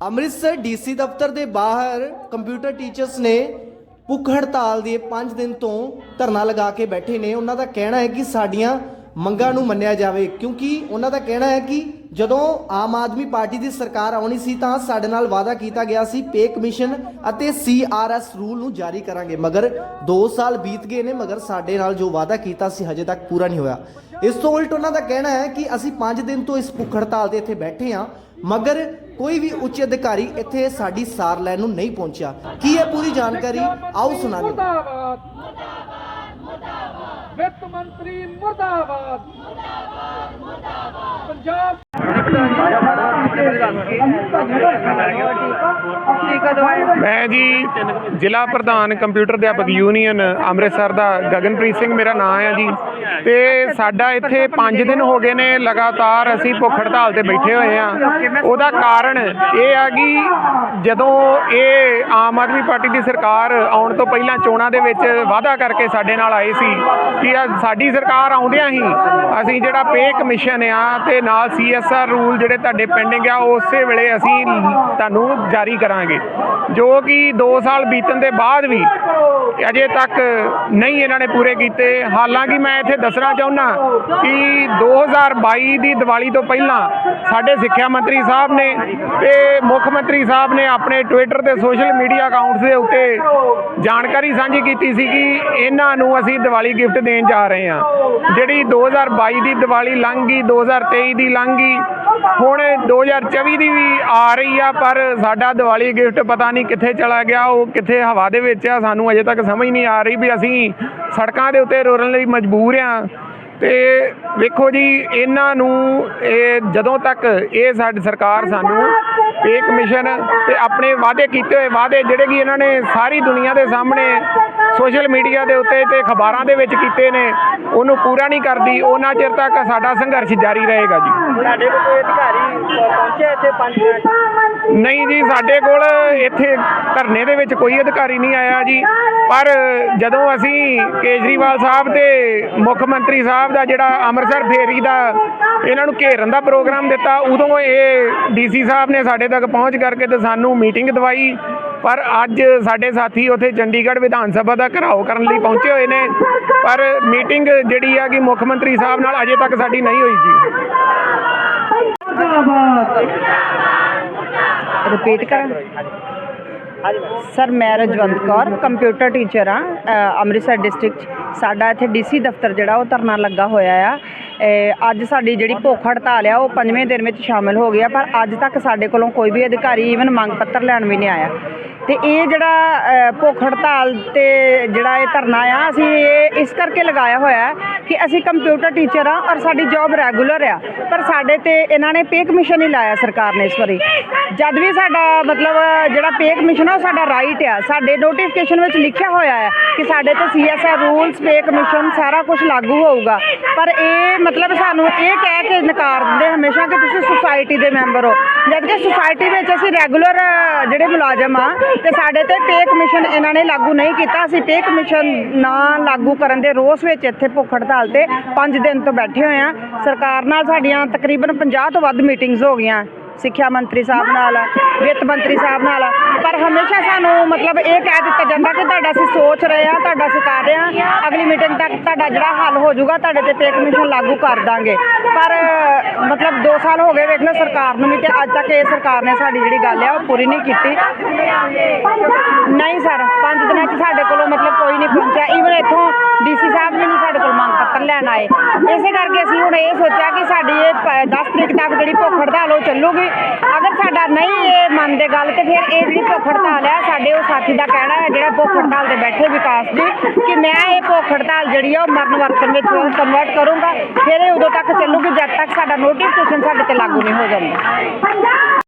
Amritsar DC ਦਫ਼ਤਰ ਦੇ ਬਾਹਰ ਕੰਪਿਊਟਰ ਟੀਚਰਸ ਨੇ ਭੁੱਖ ਹੜਤਾਲ ਦੇ 5 ਦਿਨ ਤੋਂ ਧਰਨਾ ਲਗਾ ਕੇ ਬੈਠੇ ਨੇ। ਉਹਨਾਂ ਦਾ ਕਹਿਣਾ ਹੈ ਕਿ ਸਾਡੀਆਂ ਮੰਗਾਂ ਨੂੰ ਮੰਨਿਆ ਜਾਵੇ, ਕਿਉਂਕਿ ਉਹਨਾਂ ਦਾ ਕਹਿਣਾ ਹੈ ਕਿ ਜਦੋਂ ਆਮ ਆਦਮੀ ਪਾਰਟੀ ਦੀ ਸਰਕਾਰ ਆਉਣੀ ਸੀ ਤਾਂ ਸਾਡੇ ਨਾਲ ਵਾਅਦਾ ਕੀਤਾ ਗਿਆ ਸੀ, ਪੇ ਕਮਿਸ਼ਨ ਅਤੇ ਸੀਆਰਐਸ ਰੂਲ ਨੂੰ ਜਾਰੀ ਕਰਾਂਗੇ। ਮਗਰ 2 ਸਾਲ ਬੀਤ ਗਏ ਨੇ, ਮਗਰ ਸਾਡੇ ਨਾਲ ਜੋ ਵਾਅਦਾ ਕੀਤਾ ਸੀ, ਹਜੇ ਤੱਕ ਪੂਰਾ ਨਹੀਂ ਹੋਇਆ। ਇਸ ਤੋਂ ਉਲਟ ਉਹਨਾਂ ਦਾ ਕਹਿਣਾ ਹੈ ਕਿ ਅਸੀਂ 5 ਦਿਨ ਤੋਂ ਇਸ ਭੁੱਖ ਹੜਤਾਲ ਤੇ ਇੱਥੇ ਬੈਠੇ ਹਾਂ, ਮਗਰ ਕੋਈ ਵੀ ਉੱਚ ਅਧਿਕਾਰੀ ਇੱਥੇ ਸਾਡੀ ਸਾਰ ਲੈਣ ਨੂੰ ਨਹੀਂ ਪਹੁੰਚਿਆ। ਕੀ ਹੈ ਪੂਰੀ ਜਾਣਕਾਰੀ? ਆਓ ਸੁਣਾਉਂਦੇ ਵਿੱਤ ਮੰਤਰੀ ਮੁਰਦਾਬਾਦ। ਪੰਜਾਬ ਮੈਂ ਜੀ ਜ਼ਿਲ੍ਹਾ ਪ੍ਰਧਾਨ ਕੰਪਿਊਟਰ ਅਧਿਆਪਕ ਯੂਨੀਅਨ ਅੰਮ੍ਰਿਤਸਰ ਦਾ ਗਗਨਪ੍ਰੀਤ ਸਿੰਘ ਮੇਰਾ ਨਾਮ ਹੈ ਜੀ। ਤੇ ਸਾਡਾ ਇੱਥੇ 5 ਦਿਨ ਹੋ ਗਏ ਨੇ ਲਗਾਤਾਰ ਅਸੀਂ ਭੁੱਖ ਹੜਤਾਲ ਤੇ ਬੈਠੇ ਹੋਏ ਆ ਉਹਦਾ ਕਾਰਨ ਇਹ ਆ ਕਿ ਜਦੋਂ ਇਹ ਆਮ ਆਦਮੀ ਪਾਰਟੀ ਦੀ ਸਰਕਾਰ ਆਉਣ ਤੋਂ ਪਹਿਲਾਂ ਚੋਣਾਂ ਦੇ ਵਿੱਚ ਵਾਅਦਾ ਕਰਕੇ ਸਾਡੇ ਨਾਲ ਆਏ ਸੀ ਕਿ ਸਾਡੀ ਸਰਕਾਰ ਆਉਂਦਿਆਂ ਹੀ ਅਸੀਂ ਜਿਹੜਾ ਪੇ ਕਮਿਸ਼ਨ ਆ ਤੇ ਨਾਲ ਸੀਐਸਆਰ ਰੂਲ ਜਿਹੜੇ ਤੁਹਾਡੇ ਪੈਂਡਿੰਗ ਆ ਉਸੇ ਵੇਲੇ ਅਸੀਂ ਤੁਹਾਨੂੰ ਜਾਰੀ ਕਰਾਂਗੇ। ਜੋ ਕਿ 2 ਸਾਲ ਬੀਤਣ ਦੇ ਬਾਅਦ ਵੀ ਅਜੇ ਤੱਕ ਨਹੀਂ ਇਹਨਾਂ ਨੇ ਪੂਰੇ ਕੀਤੇ। ਹਾਲਾਂਕਿ ਮੈਂ ਇੱਥੇ ਦੱਸਣਾ ਚਾਹੁੰਦਾ ਕਿ 2022 ਦੀ ਦੀਵਾਲੀ ਤੋਂ ਪਹਿਲਾਂ ਸਾਡੇ ਸਿੱਖਿਆ ਮੰਤਰੀ ਸਾਹਿਬ ਨੇ ਤੇ ਮੁੱਖ ਮੰਤਰੀ ਸਾਹਿਬ ਨੇ ਆਪਣੇ ਟਵਿੱਟਰ ਤੇ ਸੋਸ਼ਲ ਮੀਡੀਆ ਅਕਾਊਂਟਸ ਦੇ ਉੱਤੇ ਜਾਣਕਾਰੀ ਸਾਂਝੀ ਕੀਤੀ ਸੀ ਕਿ ਇਹਨਾਂ ਨੂੰ ਅਸੀਂ ਦੀਵਾਲੀ ਗਿਫਟ ਦੇਣ ਜਾ ਰਹੇ ਹਾਂ। ਜਿਹੜੀ 2022 ਦੀ ਦੀਵਾਲੀ ਲੰਘ ਗਈ 2023 ਦੀ ਲੰਘ ਗਈ, ਹੁਣ 2024 ਦੀ ਵੀ ਆ ਰਹੀ ਆ, ਪਰ ਸਾਡਾ ਦੀਵਾਲੀ ਗਿਫਟ ਪਤਾ ਨਹੀਂ ਕਿੱਥੇ ਚਲਾ ਗਿਆ, ਉਹ ਕਿੱਥੇ ਹਵਾ ਦੇ ਵਿੱਚ ਆ, ਸਾਨੂੰ ਅਜੇ ਤੱਕ ਸਮਝ ਨਹੀਂ ਆ ਰਹੀ ਵੀ ਅਸੀਂ ਸੜਕਾਂ ਦੇ ਉੱਤੇ ਰੋਲਣ ਲਈ ਮਜਬੂਰ ਆ। ਤੇ ਵੇਖੋ ਜੀ, ਇਹਨਾਂ ਨੂੰ ਇਹ ਜਦੋਂ ਤੱਕ ਇਹ ਸਾਡੀ ਸਰਕਾਰ ਸਾਨੂੰ ਪੇ ਕਮਿਸ਼ਨ ਤੇ ਆਪਣੇ ਵਾਅਦੇ ਕੀਤੇ ਹੋਏ ਵਾਅਦੇ, ਜਿਹੜੇ ਕਿ ਇਹਨਾਂ ਨੇ ਸਾਰੀ ਦੁਨੀਆ ਦੇ ਸਾਹਮਣੇ ਸੋਸ਼ਲ ਮੀਡੀਆ ਦੇ ਉੱਤੇ ਤੇ ਅਖਬਾਰਾਂ ਦੇ ਵਿੱਚ ਕੀਤੇ ਨੇ ਉਹਨੂੰ ਪੂਰਾ ਨਹੀਂ ਕਰਦੀ ਉਹਨਾਂ ਚਿਰ ਤੱਕ ਸਾਡਾ ਸੰਘਰਸ਼ ਜਾਰੀ ਰਹੇਗਾ ਜੀ। ਸਾਡੇ ਕੋਲ ਕੋਈ ਅਧਿਕਾਰੀ ਪਹੁੰਚਿਆ ਇੱਥੇ ਪੰਜ ਨਹੀਂ ਜੀ ਸਾਡੇ ਕੋਲ ਇੱਥੇ ਧਰਨੇ ਦੇ ਵਿੱਚ ਕੋਈ ਅਧਿਕਾਰੀ ਨਹੀਂ ਆਇਆ ਜੀ। ਪਰ ਜਦੋਂ ਅਸੀਂ ਕੇਜਰੀਵਾਲ ਸਾਹਿਬ ਤੇ ਮੁੱਖ ਮੰਤਰੀ ਸਾਹਿਬ ਦਾ ਜਿਹੜਾ ਅੰਮ੍ਰਿਤਸਰ ਫੇਰੀ ਦਾ ਇਹਨਾਂ ਨੂੰ ਘੇਰਨ ਦਾ ਪ੍ਰੋਗਰਾਮ ਦਿੱਤਾ ਉਦੋਂ ਇਹ ਡੀਸੀ ਸਾਹਿਬ ਨੇ ਸਾਡੇ ਤੱਕ ਪਹੁੰਚ ਕਰਕੇ ਤੇ ਸਾਨੂੰ ਮੀਟਿੰਗ ਦਵਾਈ। ਪਰ ਅੱਜ ਸਾਡੇ ਸਾਥੀ ਉੱਥੇ ਚੰਡੀਗੜ੍ਹ ਵਿਧਾਨ ਸਭਾ ਦਾ ਘਰਾਓ ਕਰਨ ਲਈ ਪਹੁੰਚੇ ਹੋਏ ਨੇ। ਪਰ ਮੀਟਿੰਗ ਜਿਹੜੀ ਆ ਕਿ ਮੁੱਖ ਮੰਤਰੀ ਸਾਹਿਬ ਨਾਲ ਅਜੇ ਤੱਕ ਸਾਡੀ ਨਹੀਂ ਹੋਈ ਜੀ। ਰਿਪੀਟ ਕਰਾਂ। ਸਰ, ਮੈਂ ਰਜਵੰਤ ਕੌਰ ਕੰਪਿਊਟਰ ਟੀਚਰ ਆ ਅੰਮ੍ਰਿਤਸਰ ਡਿਸਟ੍ਰਿਕਟ 'ਚ। ਸਾਡਾ ਇੱਥੇ ਡੀਸੀ ਦਫ਼ਤਰ ਜਿਹੜਾ, ਉਹ ਧਰਨਾ ਲੱਗਾ ਹੋਇਆ ਆ ਅੱਜ ਸਾਡੀ ਜਿਹੜੀ ਭੁੱਖ ਹੜਤਾਲ ਆ, ਉਹ ਪੰਜਵੇਂ ਦਿਨ ਵਿੱਚ ਸ਼ਾਮਿਲ ਹੋ ਗਈ ਆ, ਪਰ ਅੱਜ ਤੱਕ ਸਾਡੇ ਕੋਲੋਂ ਕੋਈ ਵੀ ਅਧਿਕਾਰੀ ਈਵਨ ਮੰਗ ਪੱਤਰ ਲੈਣ ਵੀ ਨਹੀਂ ਆਇਆ ਤੇ ਇਹ ਜਿਹੜਾ ਭੁੱਖ ਹੜਤਾਲ ਤੇ ਜਿਹੜਾ ਇਹ ਧਰਨਾ ਆ, ਅਸੀਂ ਇਹ ਇਸ ਕਰਕੇ ਲਗਾਇਆ ਹੋਇਆ ਕਿ ਅਸੀਂ ਕੰਪਿਊਟਰ ਟੀਚਰ ਆ ਔਰ ਸਾਡੀ ਜੌਬ ਰੈਗੂਲਰ ਆ। ਪਰ ਸਾਡੇ ਤੇ ਇਹਨਾਂ ਨੇ ਪੇ ਕਮਿਸ਼ਨ ਹੀ ਲਾਇਆ ਸਰਕਾਰ ਨੇ ਇਸ ਵਾਰੀ। ਜਦ ਵੀ ਸਾਡਾ ਮਤਲਬ ਜਿਹੜਾ ਪੇ ਕਮਿਸ਼ਨ ਆ, ਉਹ ਸਾਡਾ ਰਾਈਟ ਆ। ਸਾਡੇ ਨੋਟੀਫਿਕੇਸ਼ਨ ਵਿੱਚ ਲਿਖਿਆ ਹੋਇਆ ਹੈ ਕਿ ਸਾਡੇ ਤੇ ਸੀਐਸਆਰ ਰੂਲਸ ਪੇ ਕਮਿਸ਼ਨ ਸਾਰਾ ਕੁਝ ਲਾਗੂ ਹੋਊਗਾ। ਪਰ ਇਹ ਮਤਲਬ ਸਾਨੂੰ ਇਹ ਕਹਿ ਕੇ ਨਕਾਰ ਦਿੰਦੇ ਹਮੇਸ਼ਾ ਕਿ ਤੁਸੀਂ ਸੁਸਾਇਟੀ ਦੇ ਮੈਂਬਰ ਹੋ। ਜਦ ਕਿ ਸੁਸਾਇਟੀ ਵਿੱਚ ਅਸੀਂ ਰੈਗੂਲਰ ਜਿਹੜੇ ਮੁਲਾਜ਼ਮ ਆ ਤੇ ਸਾਡੇ ਤੇ ਪੇ ਕਮਿਸ਼ਨ ਇਹਨਾਂ ਨੇ ਲਾਗੂ ਨਹੀਂ ਕੀਤਾ। ਅਸੀਂ ਪੇ ਕਮਿਸ਼ਨ ਨਾ ਲਾਗੂ ਕਰਨ ਦੇ ਰੋਸ ਵਿੱਚ ਇੱਥੇ ਭੁੱਖ ਹੜਤਾਲ ਤੇ 5 ਦਿਨ ਤੋਂ ਬੈਠੇ ਹੋਏ ਆ ਸਰਕਾਰ ਨਾਲ ਸਾਡੀਆਂ ਤਕਰੀਬਨ 50 ਤੋਂ ਵੱਧ ਮੀਟਿੰਗਸ ਹੋ ਗਈਆਂ। ਸਿੱਖਿਆ ਮੰਤਰੀ ਸਾਹਿਬ ਨਾਲ, ਵਿੱਤ ਮੰਤਰੀ ਸਾਹਿਬ ਨਾਲ। ਪਰ ਹਮੇਸ਼ਾ ਸਾਨੂੰ ਮਤਲਬ ਇਹ ਕਹਿ ਦਿੱਤਾ ਜਾਂਦਾ ਕਿ ਤੁਹਾਡਾ ਅਸੀਂ ਸੋਚ ਰਹੇ ਆ ਤੁਹਾਡਾ ਅਸੀਂ ਕਰ ਰਹੇ ਆ ਅਗਲੀ ਮੀਟਿੰਗ ਤੱਕ ਤੁਹਾਡਾ ਜਿਹੜਾ ਹੱਲ ਹੋ ਜਾਊਗਾ, ਤੁਹਾਡੇ ਤੇ ਪੇ ਕਮਿਸ਼ਨ ਲਾਗੂ ਕਰ ਦਾਂਗੇ। ਪਰ, ਮਤਲਬ 2 ਸਾਲ ਹੋ ਗਏ ਵੇਖ ਲਓ ਸਰਕਾਰ ਨੂੰ ਵੀ ਤੇ ਅੱਜ ਤੱਕ ਇਹ ਸਰਕਾਰ ਨੇ ਸਾਡੀ ਜਿਹੜੀ ਗੱਲ ਆ, ਉਹ ਪੂਰੀ ਨਹੀਂ ਕੀਤੀ। ਨਹੀਂ ਸਰ 5 ਦਿਨਾਂ ਸਾਡੇ ਕੋਲੋਂ ਮਤਲਬ ਕੋਈ ਨਹੀਂ ਪਹੁੰਚਿਆ। ਈਵਨ ਇੱਥੋਂ ਡੀਸੀ ਸਾਹਿਬ ਵੀ ਨਹੀਂ ਸਾਡੇ ਕੋਲ ਮੰਗ ਪੱਤਰ ਲੈਣ ਆਏ। ਇਸੇ ਕਰਕੇ ਅਸੀਂ ਹੁਣ ਇਹ ਸੋਚਿਆ ਕਿ ਸਾਡੀ ਇਹ 10 ਤਰੀਕ ਤੱਕ ਜਿਹੜੀ ਭੁੱਖ ਹੜਤਾਲ ਉਹ ਚੱਲੂਗੀ। ਅਗਰ ਸਾਡਾ ਨਹੀਂ ਇਹ ਮੰਨਦੇ ਗੱਲ ਤੇ ਫਿਰ ਇਹ ਜਿਹੜੀ ਭੁੱਖ ਹੜਤਾਲ ਹੈ ਸਾਡੇ ਉਹ ਸਾਥੀ ਦਾ ਕਹਿਣਾ ਹੈ, ਜਿਹੜਾ ਭੁੱਖ ਹੜਤਾਲ ਤੇ ਬੈਠੇ ਵਿਕਾਸ ਦੀ, ਕਿ ਮੈਂ ਇਹ ਭੁੱਖ ਹੜਤਾਲ ਜਿਹੜੀ ਆ ਉਹ ਮਰਨ ਵਰਤਨ ਵਿੱਚ ਕਨਵਰਟ ਕਰੂੰਗਾ। ਫਿਰ ਇਹ ਉਦੋਂ ਤੱਕ ਚੱਲੂਗੀ ਜਦ ਤੱਕ ਸਾਡਾ ਨੋਟੀਫਿਕੇਸ਼ਨ ਸਾਡੇ ਤੇ ਲਾਗੂ ਨਹੀਂ ਹੋ ਜਾਂਦਾ।